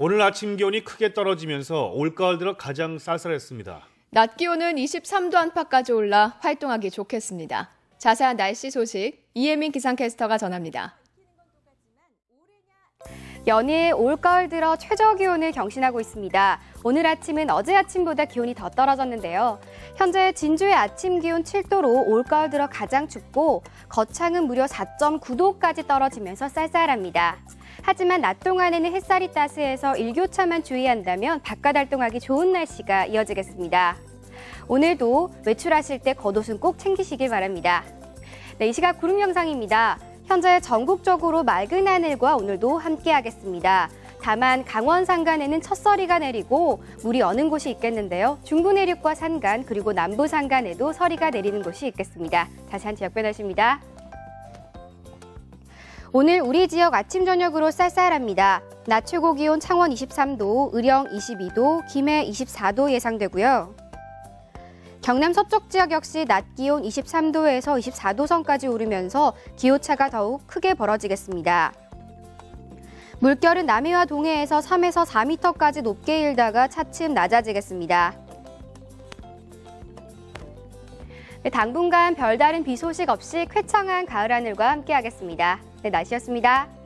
오늘 아침 기온이 크게 떨어지면서 올가을 들어 가장 쌀쌀했습니다. 낮 기온은 23도 안팎까지 올라 활동하기 좋겠습니다. 자세한 날씨 소식 이예민 기상캐스터가 전합니다. 연이에 올가을 들어 최저 기온을 경신하고 있습니다. 오늘 아침은 어제 아침보다 기온이 더 떨어졌는데요. 현재 진주의 아침 기온 7도로 올가을 들어 가장 춥고 거창은 무려 4.9도까지 떨어지면서 쌀쌀합니다. 하지만 낮 동안에는 햇살이 따스해서 일교차만 주의한다면 바깥 활동하기 좋은 날씨가 이어지겠습니다. 오늘도 외출하실 때 겉옷은 꼭 챙기시길 바랍니다. 네, 이 시각 구름 영상입니다. 현재 전국적으로 맑은 하늘과 오늘도 함께하겠습니다. 다만 강원 산간에는 첫서리가 내리고 물이 어는 곳이 있겠는데요. 중부 내륙과 산간 그리고 남부 산간에도 서리가 내리는 곳이 있겠습니다. 자세한 지역별 날씨입니다. 오늘 우리 지역 아침 저녁으로 쌀쌀합니다. 낮 최고 기온 창원 23도, 의령 22도, 김해 24도 예상되고요. 경남 서쪽 지역 역시 낮 기온 23도에서 24도 선까지 오르면서 기온차가 더욱 크게 벌어지겠습니다. 물결은 남해와 동해에서 3에서 4m까지 높게 일다가 차츰 낮아지겠습니다. 네, 당분간 별다른 비 소식 없이 쾌청한 가을 하늘과 함께하겠습니다. 네, 날씨였습니다.